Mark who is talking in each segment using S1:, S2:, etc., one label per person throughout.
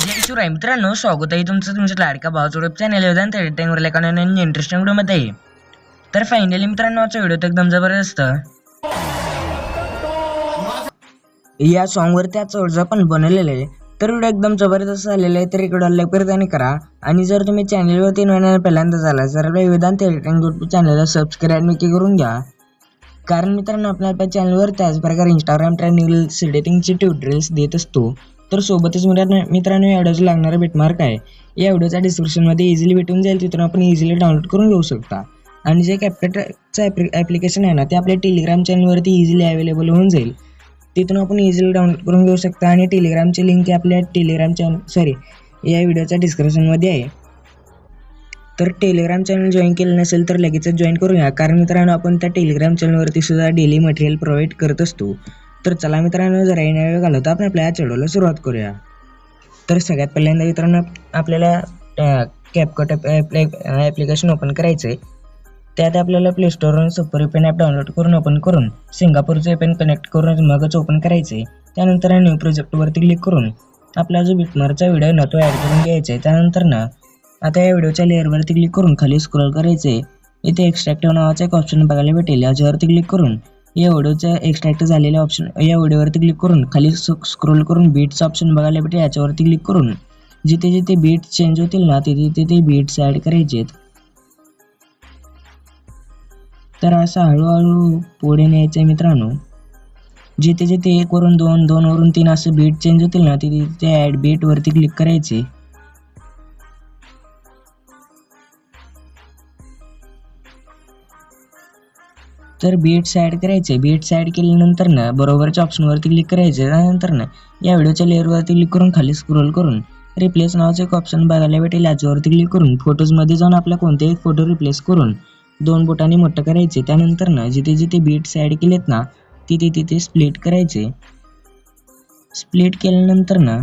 S1: जय शिवराय. मित्रांनो स्वागत आहे तुमचं तुमच्या लाडका भावाचं वेब चॅनल वेदांत एडिटिंगवर एका इंटरेस्टिंग व्हिडिओमध्ये. तर फायनली मित्रांनो आजचा व्हिडिओ तर एकदम जबरदस्त. या सॉन्गवर त्या चौजा पण बनवलेले आहे. तर व्हिडिओ एकदम जबरदस्त झालेला आहे तर इकडे लाईक करत आणि करा. आणि जर तुम्ही चॅनलवरती नवीन पहिल्यांदा झाला तर आपल्या वेदांत एडिटिंग यूट्यूब चॅनलला सबस्क्राईब नक्की करून घ्या. कारण मित्रांनो आपल्या चॅनलवर त्याच प्रकारे इंस्टाग्राम ट्रेनिंग सेटिंगचे ट्युटोरियल्स देत असतो. तर सोबतच मित्रांनो मित्रांनो या व्हिडिओचं लागणारा बेटमार्क आहे. या व्हिडिओच्या डिस्क्रिप्शनमध्ये इझिली भेटून जाईल तिथून आपण इझिली डाउनलोड करून घेऊ शकता. आणि जे कॅपकटचं ॲप्लिक ॲप्लिकेशन आहे ना ते आपल्या टेलिग्राम चॅनलवरती इझिली अवेलेबल होऊन जाईल. तिथून आपण इझिली डाउनलोड करून घेऊ शकता आणि टेलिग्रामची लिंक आपल्या टेलिग्राम चॅनल सॉरी या व्हिडिओच्या डिस्क्रिप्शनमध्ये आहे. तर टेलिग्राम चॅनल जॉईन केलं नसेल तर लगेचच जॉईन करूया. कारण मित्रांनो आपण त्या टेलिग्राम चॅनलवरती सुद्धा डेली मटेरियल प्रोव्हाइड करत असतो. तर चला मित्रांनो जरा येण्या वेळ घालवता आपण आपल्या चेडूला सुरुवात करूया. तर सगळ्यात पहिल्यांदा मित्रांनो आपल्याला कॅपकट ॲप्लिकेशन ओपन करायचं आहे त्यात आपल्याला प्ले स्टोरवरून सुपर पेन ॲप डाउनलोड करून ओपन करून सिंगापूरचं पेन कनेक्ट करून मगच ओपन करायचं आहे त्यानंतर न्यू प्रोजेक्टवरती क्लिक करून आपला जो बिटमारचा व्हिडिओ ना तो ॲड करून घ्यायचा आहे त्यानंतर ना आता या व्हिडिओच्या लेअरवरती क्लिक करून खाली स्क्रोल करायचे इथे एक्स्ट्रॅक्टिव्ह नावाचा एक ऑप्शन बघायला भेटेल. याच्यावरती क्लिक करून या व्हिडिओच्या एक्स्ट्रॅक्ट झालेल्या ऑप्शन या व्हिडिओवरती क्लिक करून खाली स्क्रोल करून बीटचं ऑप्शन बघायला भेटेल याच्यावरती क्लिक करून. जिथे जिथे बीट चेंज होतील ना तिथे तिथे ते बीट्स ॲड करायचे तर असं हळूहळू पुढे न्यायचं आहे मित्रांनो. जिथे जिथे एक वरून दोन दोनवरून तीन असं बीट चेंज होतील ना तिथे तिथे ॲड बीटवरती क्लिक करायचे. तर बीट्स ॲड करायचे बीट्स ॲड केल्यानंतर ना बरोबरच्या ऑप्शनवरती क्लिक करायचे त्यानंतर ना या व्हिडिओच्या लेअरवरती क्लिक करून खाली स्क्रोल करून रिप्लेस नावाचं एक ऑप्शन बघायला भेटेल. याच्यावरती क्लिक करून फोटोजमध्ये जाऊन आपला कोणतेही फोटो रिप्लेस करून दोन बोटांनी मोठं करायचे त्यानंतर ना जिथे जिथे बीट्स ॲड केलेत ना तिथे तिथे स्प्लिट करायचे स्प्लिट केल्यानंतर ना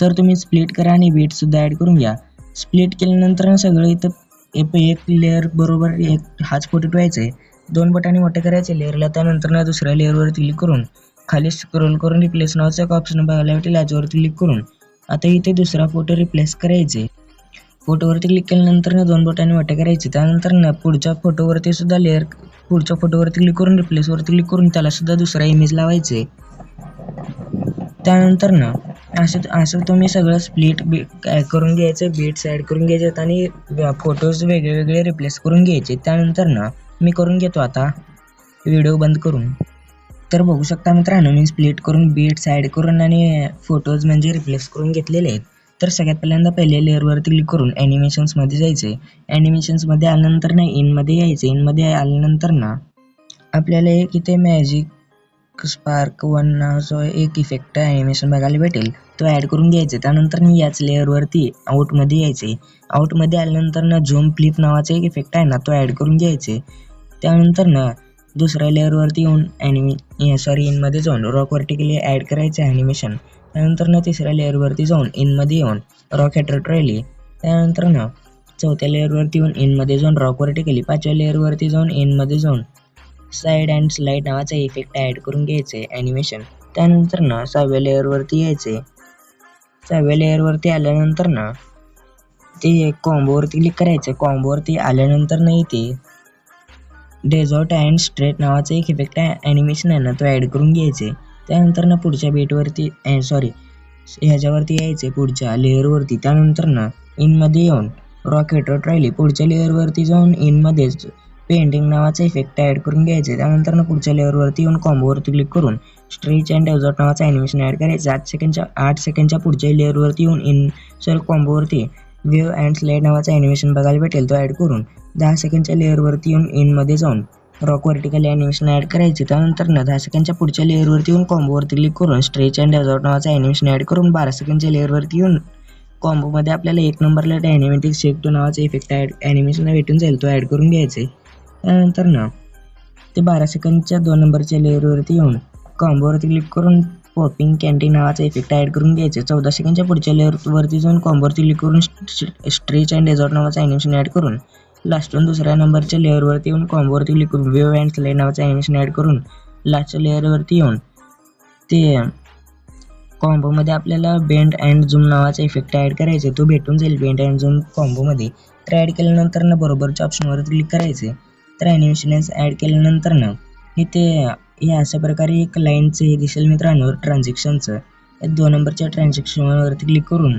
S1: तर तुम्ही स्प्लिट करा आणि बीटसुद्धा ॲड करून घ्या. स्प्लिट केल्यानंतर ना सगळं इथं एक एक लेअर बरोबर एक हाच फोटो ठेवायचा आहे दोन बटाने मोठे करायचे लेअरला त्यानंतर ना दुसऱ्या लेअरवर क्लिक करून खाली स्क्रोल करून रिप्लेस नावाचा एक ऑप्शन बघायला भेटेल याच्यावर क्लिक करून. आता इथे दुसरा फोटो रिप्लेस करायचे. फोटोवरती क्लिक केल्यानंतर ना दोन बोटाने मोठे करायचे त्यानंतर ना पुढच्या फोटोवरती सुद्धा लेअर पुढच्या फोटोवरती क्लिक करून रिप्लेसवरती क्लिक करून त्याला सुद्धा दुसरा इमेज लावायचे. त्यानंतर ना असं असं तुम्ही सगळं स्प्लिट बी करून घ्यायचं बीट्स ॲड करून घ्यायचे आणि फोटोज वेगळे वेगळे रिप्लेस करून घ्यायचे. त्यानंतर ना मी करून घेतो आता. व्हिडिओ बंद करून. तर बघू शकता मित्रांनो मी स्प्लिट करून बीट ॲड करून आणि फोटोज म्हणजे रिप्लेस करून घेतलेले आहेत. तर सगळ्यात पहिल्यांदा पहिले लेअरवरती क्लिक करून ॲनिमेशन्समध्ये जायचे ॲनिमेशन्समध्ये आल्यानंतर ना इनमध्ये यायचं इनमध्ये आल्यानंतर ना आपल्याला एक इथे मॅजिक स्पार्क वन नावाचा एक इफेक्ट ॲनिमेशन बघायला भेटेल. तो ॲड करून घ्यायचा त्यानंतर मी याच लेअरवरती आउटमध्ये यायचे आउटमध्ये आल्यानंतर ना झूम फ्लिप नावाचा एक इफेक्ट आहे ना तो ॲड करून घ्यायचे त्यानंतर ना दुसऱ्या लेअरवरती येऊन ॲनिमे सॉरी इनमध्ये जाऊन रॉक वर्टिकली ॲड करायचं ॲनिमेशन त्यानंतर ना तिसऱ्या लेअरवरती जाऊन इनमध्ये येऊन रॉक हॅट्रोट्रॉयली त्यानंतर ना चौथ्या लेअरवरती येऊन इनमध्ये जाऊन रॉक वर्टिकली पाचव्या लेअरवरती जाऊन इनमध्ये जाऊन साईड अँड स्लाईड नावाचा इफेक्ट ॲड करून घ्यायचे ॲनिमेशन त्यानंतर ना सहाव्या लेअरवरती यायचे सहाव्या लेअरवरती आल्यानंतर ना ते कॉम्बोवरती क्लिक करायचं. कॉम्बोवरती आल्यानंतर ना इथे डेझॉर्ट अँड स्ट्रेट नावाचं एक इफेक्ट ॲनिमेशन आहे ना तो ॲड करून घ्यायचे. त्यानंतर ना पुढच्या बेटवरती सॉरी ह्याच्यावरती यायचे पुढच्या लेअरवरती त्यानंतर ना इनमध्ये येऊन रॉकेट राहिली. पुढच्या लेअरवरती जाऊन इनमध्येच पेंटिंग नावाचा इफेक्ट ॲड करून घ्यायचे. त्यानंतर ना पुढच्या लेअरवरती येऊन कॉम्बोवरती क्लिक करून स्ट्रेच अँड डेझॉर्ट नावाचा ॲनिमेशन ॲड करायचं. आठ सेकंडच्या आठ सेकंडच्या पुढच्या लेअरवरती येऊन इन सॉरी कॉम्बोवरती वेव अँड स्लाईड नावाचा ॲनिमेशन बघायला भेटेल तो ॲड करून. दहा सेकंडच्या लेअरवरती येऊन इनमध्ये जाऊन रॉक वर्टिकल ॲनिमेशन ॲड करायचे. त्यानंतर ना दहा सेकंडच्या पुढच्या लेअरवरती येऊन कॉम्बोवरती क्लिक करून स्ट्रेच अँड डेझॉर्ट नावाचा ॲनिमेशन ॲड करून बारा सेकंडच्या लेअरवरती येऊन कॉम्बोमध्ये आपल्याला एक नंबरला ॲनिमेटिक शेक टू नावाचा इफेक्ट ॲड ॲनिमेशन भेटून जाईल. तो ॲड करून घ्यायचे. त्यानंतर ना ते बारा सेकंडच्या दोन नंबरच्या लेअरवरती येऊन कॉम्बोवरती क्लिक करून पॉपिंग कॅन्टीन नावाचा इफेक्ट ॲड करून घ्यायचे. चौदा सेकंडच्या पुढच्या लेअरवरती जाऊन कॉम्बोवरती क्लिक करून स्ट्रेच अँड डेझॉर्ट नावाचा ॲनिमेशन ॲड करून लास्टून दुसऱ्या नंबरच्या लेअरवरती येऊन कॉम्बोवरती क्लिक करून वेव अँड स्लाईड नावाचा ॲनिमेशन ॲड करून लास्टच्या लेअरवरती येऊन ते कॉम्बोमध्ये आपल्याला बेंड अँड झूम नावाचा इफेक्ट ॲड करायचा. तो भेटून जाईल बेंड अँड झूम कॉम्बोमध्ये तर ॲड केल्यानंतर ना बरोबरच्या ऑप्शनवर क्लिक करायचे. तर ॲनिमेशन ॲड केल्यानंतर ना इथे या अशा प्रकारे एक लाईनचं हे दिसेल मित्रांनो ट्रान्झॅक्शनचं या दोन नंबरच्या ट्रान्झॅक्शनवरती क्लिक करून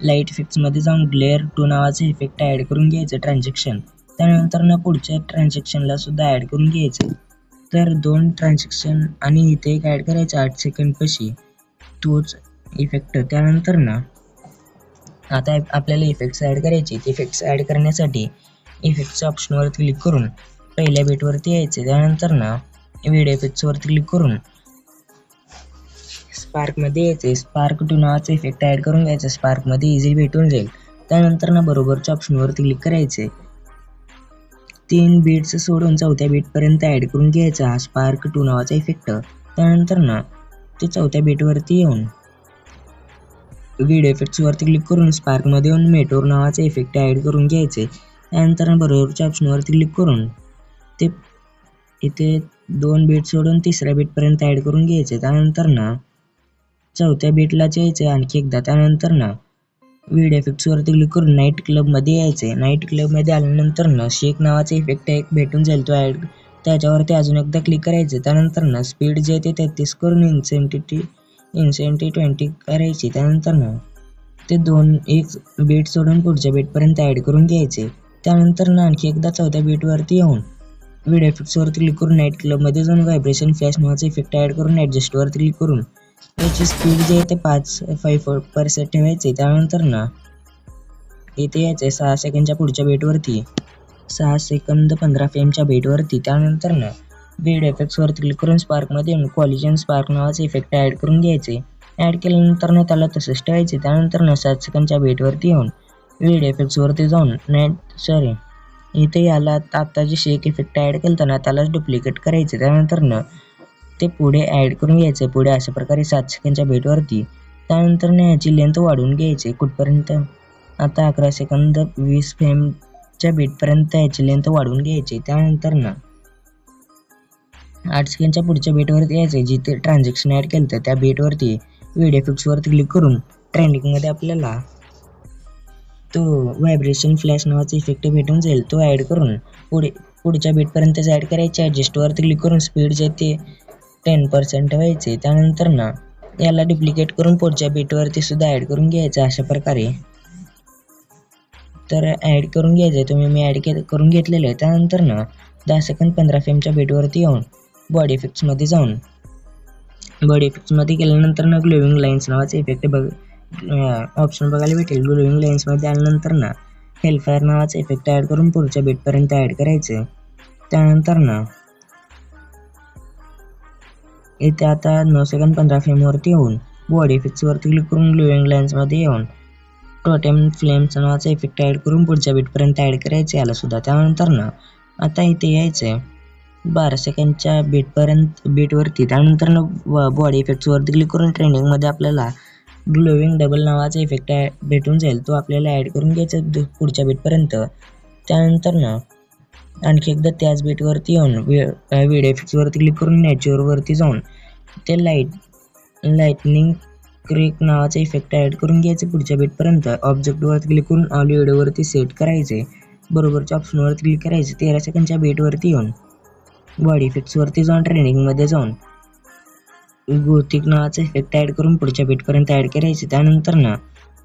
S1: लाइट इफेक्ट्समध्ये जाऊन ग्लेअर टू नावाचं इफेक्ट ॲड करून घ्यायचं ट्रान्झॅक्शन त्यानंतर ना पुढच्या ट्रान्झॅक्शनला सुद्धा ॲड करून घ्यायचं. तर दोन ट्रान्झॅक्शन आणि इथे एक ॲड करायचं आठ सेकंडपाशी तोच इफेक्ट त्यानंतर ना आता आपल्याला इफेक्ट्स ॲड करायचे ते इफेक्ट्स ॲड करण्यासाठी इफेक्ट्सच्या ऑप्शनवर क्लिक करून पहिल्या बेटवरती यायचे. त्यानंतर ना व्हिडिओ इफेक्ट्सवरती क्लिक करून स्पार्कमध्ये यायचे स्पार्क टू नावाचा इफेक्ट ॲड करून घ्यायचा. स्पार्कमध्ये इझी भेटून जाईल. त्यानंतर ना बरोबरच्या ऑप्शनवरती क्लिक करायचे तीन बीट्स सोडून चौथ्या बीटपर्यंत ॲड करून घ्यायचा. हा स्पार्क टू नावाचा इफेक्ट त्यानंतर ना ते चौथ्या बीटवरती येऊन व्हिडिओ इफेक्ट्सवरती क्लिक करून स्पार्कमध्ये येऊन मेटोर नावाचे इफेक्ट ॲड करून घ्यायचे त्यानंतर बरोबरच्या ऑप्शनवरती क्लिक करून ते इथे दोन बीट सोडून तिसऱ्या बीटपर्यंत ॲड करून घ्यायचे. त्यानंतर ना चौथ्या बीटलाच यायचे आणखी एकदा. त्यानंतर ना व्हिडिओ इफेक्ट्सवरती क्लिक करून नाईट क्लबमध्ये यायचे नाईट क्लबमध्ये आल्यानंतर ना शेक नावाचा इफेक्ट एक भेटून जाईल. तो ॲड त्याच्यावरती अजून एकदा क्लिक करायचे. त्यानंतर ना स्पीड जे ते तेहतीस करून इन्सेंटिटी इन्सेंटी ट्वेंटी करायची. त्यानंतर ना ते दोन एक बीट सोडून पुढच्या बीटपर्यंत ॲड करून घ्यायचे. त्यानंतर ना आणखी एकदा चौथ्या बीटवरती येऊन मिड इफेक्ट्सवरती क्लिक करून नाईट क्लबमध्ये जाऊन व्हायब्रेशन फ्लॅश नावाचा इफेक्ट ॲड करून ॲडजस्टवर क्लिक करून त्याची स्पीड जे आहे ते पाच फाईव्ह पर्सेंट ठेवायचे त्यानंतर ना इथे यायचे सहा सेकंडच्या पुढच्या बेटवरती सहा सेकंद पंधरा फ्रेमच्या बेटवरती त्यानंतर ना बेड इफेक्ट्सवरती क्लिक करून स्पार्कमध्ये येऊन कॉलिजन स्पार्क नावाचे इफेक्ट ॲड करून घ्यायचे. ॲड केल्यानंतर ना त्याला तसंच ठेवायचे. त्यानंतर ना सात सेकंडच्या बेटवरती येऊन वेड इफेक्ट्सवरती जाऊन नाईट सॉरी इथे याला आता जे शेक इफेक्ट ॲड केलं ना त्यालाच डुप्लिकेट करायचं त्यानंतरनं ते पुढे ॲड करून घ्यायचे पुढे अशा प्रकारे सात सेकंडच्या बेटवरती त्यानंतर ह्याची याची लेंथ वाढवून घ्यायची कुठपर्यंत? आता अकरा सेकंद वीस फ्रेमच्या बेटपर्यंत याची लेंथ वाढवून घ्यायची त्यानंतर ना आठ सेकंडच्या पुढच्या बेटवरती यायचं जिथे ट्रान्झॅक्शन ॲड केलं तर त्या बेटवरती व्हिडिओ फिक्सवरती क्लिक करून ट्रेंडिंगमध्ये आपल्याला तो व्हायब्रेशन फ्लॅश नावाचा इफेक्ट भेटून जाईल. तो ॲड करून पुढे पुढच्या बीटपर्यंतच ॲड करायचे. ॲडजस्टवर क्लिक करून स्पीड जे ते टेन पर्सेंट व्हायचे. त्यानंतर ना याला डुप्लिकेट करून पुढच्या बीटवरती सुद्धा ॲड करून घ्यायचं अशा प्रकारे. तर ॲड करून घ्यायचं तुम्ही मी ॲड के करून घेतलेलं आहे. त्यानंतर ना दहा सेकंद पंधरा फ्रेमच्या बेटवरती येऊन बॉडी इफेक्ट्समध्ये जाऊन बॉडी इफेक्ट्समध्ये गेल्यानंतर ना ग्लोविंग लाईन्स नावाचा इफेक्ट बघ ऑप्शन बघायला भेटेल. ग्लोविंग लाईन्समध्ये आल्यानंतर ना हेल्फायर नावाचा इफेक्ट ॲड करून पुढच्या बीटपर्यंत ॲड करायचं. त्यानंतर ना इथे आता नऊ सेकंद पंधरा फ्रेमवरती येऊन बॉडी इफेक्ट्सवरती क्लिक करून ग्लोविंग लाईन्समध्ये येऊन टोटेम फ्लेम्स नावाचा इफेक्ट ॲड करून पुढच्या बीटपर्यंत ॲड करायचं याला सुद्धा. त्यानंतर ना आता इथे यायचं आहे बारा सेकंडच्या बीटपर्यंत बीटवरती त्यानंतर बॉडी इफेक्ट्सवरती क्लिक करून ट्रेंडिंगमध्ये आपल्याला ग्लोविंग डबल नावाचा इफेक्ट भेटून जाईल. तो आपल्याला ॲड करून घ्यायचा पुढच्या बीटपर्यंत त्यानंतर ना आणखी एकदा त्याच बीटवरती येऊन व्हिडिओ इफेक्ट्सवरती क्लिक करून नॅचरवरती जाऊन ते लाइट लाईटनिंग क्रेक नावाचा इफेक्ट ॲड करून घ्यायचे पुढच्या बीटपर्यंत ऑब्जेक्टवरती क्लिक करून ऑल व्हिडिओवरती सेट करायचे. बरोबरच्या ऑप्शनवरती क्लिक करायचे. तेरा सेकंडच्या बीटवरती येऊन बॉडी इफेक्ट्सवरती जाऊन ट्रेनिंगमध्ये जाऊन गोथिक नावाचा इफेक्ट ॲड करून पुढच्या बीटपर्यंत ॲड करायचे त्यानंतर ना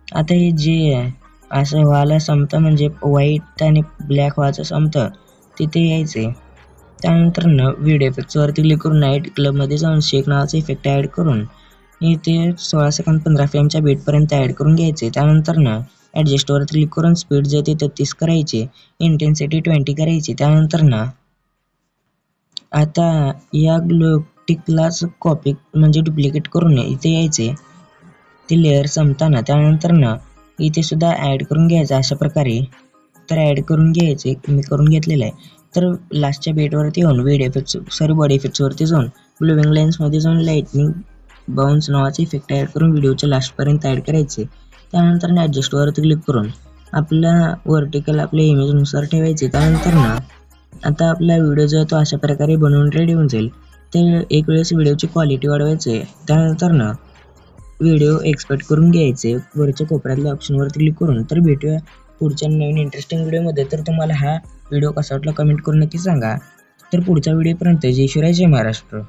S1: आता हे जे असं व्हायला संपतं म्हणजे व्हाईट आणि ब्लॅक व्हायचं संपतं तिथे यायचे. त्यानंतर ना व्हिडिओ इफेक्ट्सवरती क्लिक करून नाईट क्लबमध्ये जाऊन शेक नावाचा इफेक्ट ॲड करून ते सोळा सेकंद पंधरा फ्रेमच्या बीटपर्यंत ॲड करून घ्यायचे. त्यानंतर ना ॲडजस्टवर क्लिक करून स्पीड जे ते तेहतीस करायचे इंटेन्सिटी ट्वेंटी करायची. त्यानंतर ना आता या टिकलाच कॉपी म्हणजे डुप्लिकेट करून इथे यायचे. ते लेअर संपताना त्यानंतर ना इथे सुद्धा ॲड करून घ्यायचं अशा प्रकारे. तर ॲड करून घ्यायचे मी करून घेतलेलं आहे. तर लास्टच्या बेटवरती येऊन वेड इफेक्ट्स सॉरी बॉडी इफेक्ट्सवरती जाऊन ब्लुविंग लाईन्समध्ये जाऊन लाईटनिंग बाउन्स नावाचे इफेक्ट ॲड करून व्हिडिओच्या लास्टपर्यंत ॲड करायचे. त्यानंतर ना ॲडजस्टवरती क्लिक करून आपल्या वर्टिकल आपल्या इमेजनुसार ठेवायचे. त्यानंतर ना आता आपला व्हिडिओ जो आहे तो अशा प्रकारे बनवून रेडी होऊन जाईल. ते एक वेळेस व्हिडिओची क्वालिटी वाढवायचे. त्यानंतर ना व्हिडिओ एक्सपर्ट करून घ्यायचे. वरच्या कोपऱ्यातल्या ऑप्शनवर क्लिक करून. तर भेटूया पुढच्या नवीन इंटरेस्टिंग व्हिडिओमध्ये तर तुम्हाला हा व्हिडिओ कसा वाटला कमेंट करून नक्की सांगा. तर पुढच्या व्हिडिओपर्यंत जय शिवराय जय महाराष्ट्र.